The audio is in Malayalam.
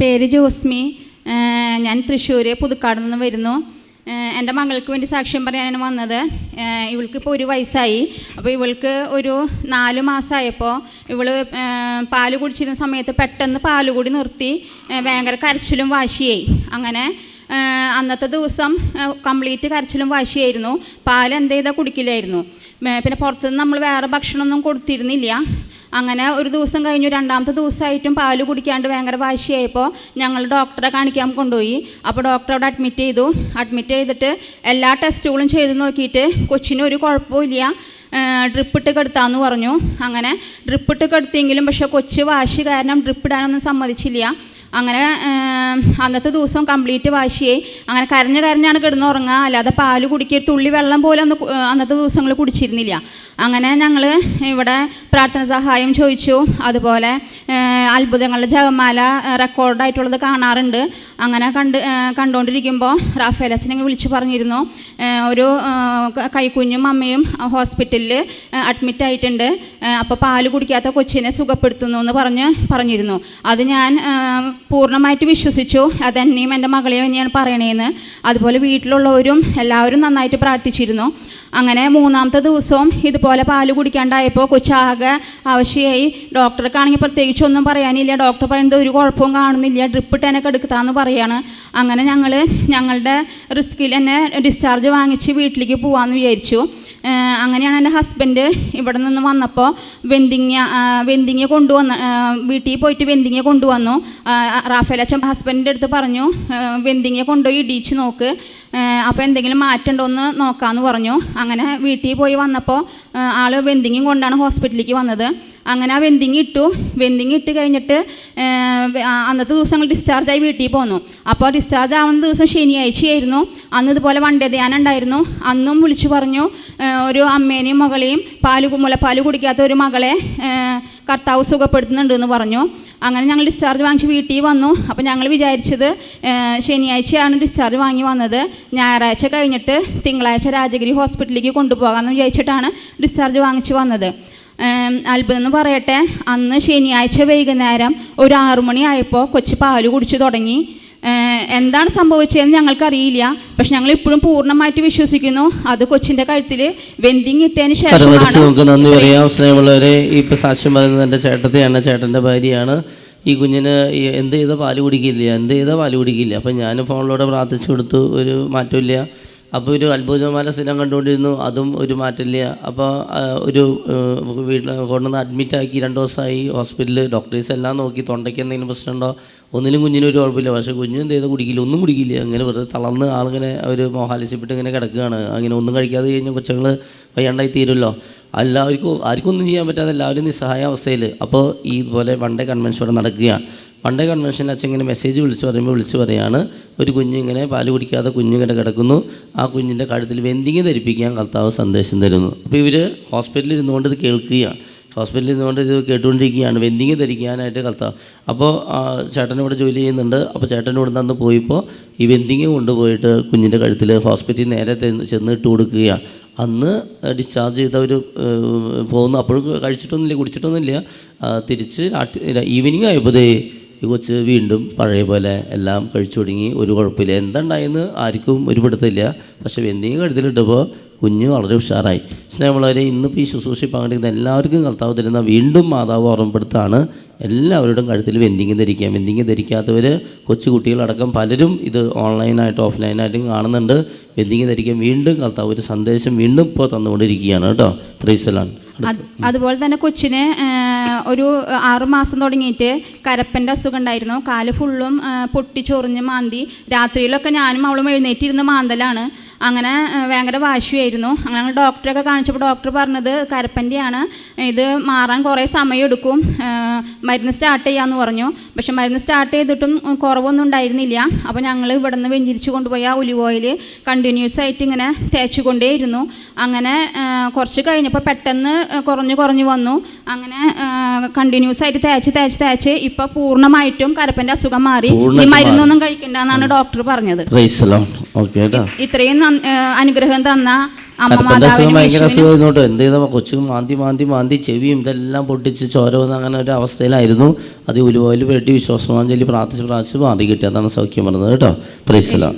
പേര് ജോസ്മി. ഞാൻ തൃശ്ശൂർ പുതുക്കാട് നിന്ന് വരുന്നു. എന്റെ മകൾക്ക് വേണ്ടി സാക്ഷ്യം പറയാനാണ് വന്നത്. ഇവൾക്ക് ഇപ്പോൾ ഒരു വയസ്സായി. അപ്പോൾ ഇവൾക്ക് ഒരു നാല് മാസമായപ്പോൾ ഇവൾ പാൽ കുടിച്ചിരുന്ന സമയത്ത് പെട്ടെന്ന് പാൽ കൂടി നിർത്തി ഭയങ്കര കരച്ചിലും വാശിയായി. അങ്ങനെ അന്നത്തെ ദിവസം കംപ്ലീറ്റ് കരച്ചിലും വാശിയായിരുന്നു. പാൽ എന്ത് ചെയ്താൽ കുടിക്കില്ലായിരുന്നു. പിന്നെ പുറത്തുനിന്ന് നമ്മൾ വേറെ ഭക്ഷണമൊന്നും കൊടുത്തിരുന്നില്ല. അങ്ങനെ ഒരു ദിവസം കഴിഞ്ഞു രണ്ടാമത്തെ ദിവസമായിട്ടും പാൽ കുടിക്കാണ്ട് ഭയങ്കര വാശിയായപ്പോൾ ഞങ്ങൾ ഡോക്ടറെ കാണിക്കാൻ കൊണ്ടുപോയി. അപ്പോൾ ഡോക്ടർ അവിടെ അഡ്മിറ്റ് ചെയ്തു. അഡ്മിറ്റ് ചെയ്തിട്ട് എല്ലാ ടെസ്റ്റുകളും ചെയ്ത് നോക്കിയിട്ട് കൊച്ചിന് ഒരു കുഴപ്പമില്ല ഡ്രിപ്പ് ഇട്ട് കെടുത്താന്ന് പറഞ്ഞു. അങ്ങനെ ഡ്രിപ്പ് ഇട്ട് പക്ഷേ കൊച്ച് വാശി കാരണം ഡ്രിപ്പ് ഇടാനൊന്നും സമ്മതിച്ചില്ല. അങ്ങനെ അന്നത്തെ ദിവസം കംപ്ലീറ്റ് വാശിയായി. അങ്ങനെ കരഞ്ഞ് കരഞ്ഞാണ് കിടന്നുറങ്ങുക. അല്ലാതെ പാൽ കുടിക്കുക തുള്ളി വെള്ളം പോലെ അന്ന് അന്നത്തെ ദിവസങ്ങൾ കുടിച്ചിരുന്നില്ല. അങ്ങനെ ഞങ്ങൾ ഇവിടെ പ്രാർത്ഥന സഹായം ചോദിച്ചു. അതുപോലെ അത്ഭുതങ്ങളുടെ ജഗമാല റെക്കോർഡായിട്ടുള്ളത് കാണാറുണ്ട്. അങ്ങനെ കണ്ട് കണ്ടുകൊണ്ടിരിക്കുമ്പോൾ റാഫേൽ അച്ഛനെ വിളിച്ചു പറഞ്ഞിരുന്നു. ഒരു കൈക്കുഞ്ഞും അമ്മയും ഹോസ്പിറ്റലിൽ അഡ്മിറ്റ് ആയിട്ടുണ്ട്. അപ്പോൾ പാൽ കുടിക്കാത്ത കൊച്ചിനെ സുഖപ്പെടുത്തുന്നു എന്ന് പറഞ്ഞ് പറഞ്ഞിരുന്നു. അത് ഞാൻ പൂർണമായിട്ട് വിശ്വസിച്ചു. അതെന്നെയും എന്റെ മകളെയും തന്നെയാണ് പറയണേന്ന്. അതുപോലെ വീട്ടിലുള്ളവരും എല്ലാവരും നന്നായിട്ട് പ്രാർത്ഥിച്ചിരുന്നു. അങ്ങനെ മൂന്നാമത്തെ ദിവസവും ഇതുപോലെ പാൽ കുടിക്കാണ്ടായപ്പോൾ കൊച്ചാകെ ആവശ്യമായി ഡോക്ടർക്കാണെങ്കിൽ പ്രത്യേകിച്ച് ഒന്നും പറയാനില്ല. ഡോക്ടർ പറയുന്നത് ഒരു കുഴപ്പവും കാണുന്നില്ല. ഡ്രിപ്പ് ഇട്ടേനൊക്കെ എടുക്കാമെന്ന് പറയാണ്. അങ്ങനെ ഞങ്ങൾ ഞങ്ങളുടെ റിസ്കിൽ എന്നെ ഡിസ്ചാർജ് വാങ്ങിച്ച് വീട്ടിലേക്ക് പോകാമെന്ന് വിചാരിച്ചു. അങ്ങനെയാണ് എന്റെ ഹസ്ബൻഡ് ഇവിടെ നിന്ന് വന്നപ്പോൾ വെന്തിങ്ങ വെന്തിങ്ങ കൊണ്ടുവന്ന വീട്ടിൽ പോയിട്ട് വെന്തിങ്ങ കൊണ്ടുവന്നു. റാഫേൽ അച്ഛൻ ഹസ്ബൻഡിന്റെ അടുത്ത് പറഞ്ഞു വെന്തിങ്ങ കൊണ്ടുപോയി ഇടിച്ച് നോക്ക്. അപ്പോൾ എന്തെങ്കിലും മാറ്റം ഉണ്ടോ എന്ന് നോക്കാമെന്ന് പറഞ്ഞു. അങ്ങനെ വീട്ടിൽ പോയി വന്നപ്പോൾ ആൾ വെന്തിങ്ങും കൊണ്ടാണ് ഹോസ്പിറ്റലിലേക്ക് വന്നത്. അങ്ങനെ ആ വെന്തിങ് ഇട്ടു. വെന്തിങ് ഇട്ട് കഴിഞ്ഞിട്ട് അന്നത്തെ ദിവസം ഞങ്ങൾ ഡിസ്ചാർജായി വീട്ടിൽ പോന്നു. അപ്പോൾ ഡിസ്ചാർജ് ആവുന്ന ദിവസം ശനിയാഴ്ചയായിരുന്നു അന്ന് ഇതുപോലെ വണ്ടേ ധ്യാനം ഉണ്ടായിരുന്നു. അന്നും വിളിച്ചു പറഞ്ഞു ഒരു അമ്മേനെയും മകളെയും പാൽ മുലപ്പാൽ കുടിക്കാത്ത ഒരു മകളെ കർത്താവ് സുഖപ്പെടുത്തുന്നുണ്ട് എന്ന് പറഞ്ഞു. അങ്ങനെ ഞങ്ങൾ ഡിസ്ചാർജ് വാങ്ങിച്ച് വീട്ടിൽ വന്നു. അപ്പോൾ ഞങ്ങൾ വിചാരിച്ചത് ശനിയാഴ്ചയാണ് ഡിസ്ചാർജ് വാങ്ങി വന്നത്. ഞായറാഴ്ച കഴിഞ്ഞിട്ട് തിങ്കളാഴ്ച രാജഗിരി ഹോസ്പിറ്റലിലേക്ക് കൊണ്ടുപോകാമെന്ന് വിചാരിച്ചിട്ടാണ് ഡിസ്ചാർജ് വാങ്ങിച്ച് വന്നത്. അത്ഭുതം പറയട്ടെ. അന്ന് ശനിയാഴ്ച വൈകുന്നേരം ഒരു ആറുമണി ആയപ്പോൾ കൊച്ചു പാൽ കുടിച്ചു തുടങ്ങി. എന്താണ് സംഭവിച്ചതെന്ന് ഞങ്ങൾക്കറിയില്ല. പക്ഷെ ഞങ്ങൾ ഇപ്പോഴും പൂർണമായിട്ട് വിശ്വസിക്കുന്നു. അത് കൊച്ചിന്റെ കഴുത്തിൽ വെന്തിങ് ഇട്ടതിന് ശേഷം നന്ദി പറയാം. സ്നേഹമുള്ളവരെ ഇപ്പൊ സാക്ഷ്യം പറയുന്നത് എന്റെ ചേട്ടത്തെയാണ് ചേട്ടന്റെ ഭാര്യയാണ്. ഈ കുഞ്ഞിന് എന്ത് ചെയ്താൽ പാൽ കുടിക്കില്ല എന്ത് ചെയ്താൽ പാൽ കുടിക്കില്ല. അപ്പം ഞാൻ ഫോണിലൂടെ പ്രാർത്ഥിച്ചു കൊടുത്തു. ഒരു മാറ്റമില്ല അപ്പോൾ ഒരു അത്ഭുതമാല സ്ഥിരം കണ്ടുകൊണ്ടിരുന്നു. അതും ഒരു മാറ്റമില്ല. അപ്പോൾ ഒരു വീട്ടിൽ കൊണ്ടുവന്ന് അഡ്മിറ്റാക്കി രണ്ട് ദിവസമായി ഹോസ്പിറ്റലിൽ ഡോക്ടേഴ്സ് എല്ലാം നോക്കി. തൊണ്ടയ്ക്ക് എന്തെങ്കിലും പ്രശ്നമുണ്ടോ? ഒന്നിലും കുഞ്ഞിനും ഒരു കുഴപ്പമില്ല. പക്ഷേ കുഞ്ഞു എന്ത് ചെയ്ത്? കുടിക്കില്ല. ഒന്നും കുടിക്കില്ല. അങ്ങനെ വെറുതെ തളർന്ന് ആളിങ്ങനെ ഒരു മോഹാലിസിപ്പിട്ട് ഇങ്ങനെ കിടക്കുകയാണ്. അങ്ങനെ ഒന്നും കഴിക്കാതെ കഴിഞ്ഞാൽ കൊച്ചുങ്ങൾ വയ്യാണ്ടായി തീരുമല്ലോ. എല്ലാവർക്കും ആർക്കും ഒന്നും ചെയ്യാൻ പറ്റാതെ എല്ലാവരും നിസ്സഹായ അവസ്ഥയിൽ അപ്പോൾ ഇതുപോലെ വണ്ടേ കൺവെൻഷൻ ഇവിടെ നടക്കുകയാണ്. വൺഡേ കൺവെൻഷൻ അച്ഛൻ ഇങ്ങനെ മെസ്സേജ് വിളിച്ച് പറയുമ്പോൾ വിളിച്ച് പറയാണ് ഒരു കുഞ്ഞ് ഇങ്ങനെ പാൽ കുടിക്കാതെ കുഞ്ഞിങ്ങനെ കിടക്കുന്നു ആ കുഞ്ഞിന്റെ കഴുത്തിൽ വെന്തിങ് ധരിപ്പിക്കാൻ കർത്താവ് സന്ദേശം തരുന്നു. അപ്പോൾ ഇവർ ഹോസ്പിറ്റലിൽ ഇരുന്നുകൊണ്ട് ഇത് കേൾക്കുകയാണ്. ഹോസ്പിറ്റലിൽ ഇരുന്നുകൊണ്ട് ഇത് കേട്ടുകൊണ്ടിരിക്കുകയാണ് വെന്തിങ് ധരിക്കാനായിട്ട് കർത്താവ്. അപ്പോൾ ചേട്ടൻ ഇവിടെ ജോലി ചെയ്യുന്നുണ്ട്. അപ്പോൾ ചേട്ടൻ ഇവിടെ നിന്ന് പോയപ്പോൾ ഈ വെന്തിങ് കൊണ്ടുപോയിട്ട് കുഞ്ഞിന്റെ കഴുത്തിൽ ഹോസ്പിറ്റലിൽ നേരെ ചെന്ന് ഇട്ട് കൊടുക്കുകയാണ്. അന്ന് ഡിസ്ചാർജ് ചെയ്ത ഒരു പോകുന്നു അപ്പോഴും കഴിച്ചിട്ടൊന്നുമില്ല കുടിച്ചിട്ടൊന്നുമില്ല. തിരിച്ച് ഈവനിങ് ആയപ്പോഴേ ഈ കൊച്ച് വീണ്ടും പഴയ പോലെ എല്ലാം കഴിച്ചു തുടങ്ങി ഒരു കുഴപ്പമില്ല. എന്തുണ്ടായെന്ന് ആർക്കും ഒരു പിടുത്തമില്ല. പക്ഷേ എന്തെങ്കിലും കഴുത്തിലിട്ടപ്പോൾ കുഞ്ഞ് വളരെ ഉഷാറായി. സ്നേഹമുള്ളവരെ ഇന്നിപ്പോൾ ഈ ശുശ്രൂഷ പങ്കെടുക്കുന്ന എല്ലാവർക്കും കർത്താവ് തരുന്ന വീണ്ടും മാതാവ് ഓർമ്മപ്പെടുത്താണ്. എല്ലാവരുടെയും കഴുത്തിൽ വെന്തിങ് ധരിക്കാം. വെന്തിങ് ധരിക്കാത്തവർ കൊച്ചുകുട്ടികളടക്കം പലരും ഇത് ഓൺലൈനായിട്ടും ഓഫ്ലൈനായിട്ടും കാണുന്നുണ്ട്. വെന്തിങ് ധരിക്കാൻ വീണ്ടും കർത്താവ് ഒരു സന്ദേശം വീണ്ടും ഇപ്പോൾ തന്നുകൊണ്ടിരിക്കുകയാണ് കേട്ടോ. പ്രൈസലാണ് അതുപോലെ തന്നെ കൊച്ചിന് ഒരു ആറുമാസം തുടങ്ങിയിട്ട് കരപ്പന്റെ അസുഖം ഉണ്ടായിരുന്നു. കാൽ ഫുള്ളും പൊട്ടിച്ചൊറിഞ്ഞ് മാന്തി. രാത്രിയിലൊക്കെ ഞാനും അവളും എഴുന്നേറ്റിരുന്ന മാന്തലാണ്. അങ്ങനെ ഭയങ്കര വാശിയായിരുന്നു. അങ്ങനെ ഡോക്ടറൊക്കെ കാണിച്ചപ്പോൾ ഡോക്ടർ പറഞ്ഞത് കരപ്പന്റെയാണ് ഇത് മാറാൻ കുറേ സമയം എടുക്കും ഏഹ്, മരുന്ന് സ്റ്റാർട്ട് ചെയ്യാമെന്ന് പറഞ്ഞു. പക്ഷെ മരുന്ന് സ്റ്റാർട്ട് ചെയ്തിട്ടും കുറവൊന്നും ഉണ്ടായിരുന്നില്ല. അപ്പോൾ ഞങ്ങൾ ഇവിടെ നിന്ന് വെഞ്ചിരിച്ച് കൊണ്ടുപോയ ഒലിവ് ഓയിൽ കണ്ടിന്യൂസ് ആയിട്ട് ഇങ്ങനെ തേച്ചുകൊണ്ടേയിരുന്നു. അങ്ങനെ കുറച്ച് കഴിഞ്ഞപ്പോൾ പെട്ടെന്ന് കുറഞ്ഞു കുറഞ്ഞ് വന്നു. അങ്ങനെ കണ്ടിന്യൂസ് ആയിട്ട് തേച്ച് തേച്ച് തേച്ച് ഇപ്പൊ പൂർണമായിട്ടും കരപ്പന്റെ അസുഖം മാറി. ഈ മരുന്നൊന്നും കഴിക്കണ്ടെന്നാണ് ഡോക്ടർ പറഞ്ഞത്. ഇത്രയും അനുഗ്രഹം തന്ന അസുഖം ഭയങ്കര എന്ത് ചെയ്താൽ കൊച്ചു മാന്തി മാന്തി മാന്തി ചെവിയും ഇതെല്ലാം പൊട്ടിച്ച് ചോര വന്ന് അങ്ങനെ ഒരു അവസ്ഥയിലായിരുന്നു. അത് ഉലുവയിൽ പെട്ടി വിശ്വാസമാഞ്ജലി പ്രാർത്ഥിച്ച് പ്രാർത്ഥിച്ച് മാറി കിട്ടി. അതാണ് സൗഖ്യം പറഞ്ഞത് കേട്ടോ. പ്രൈസല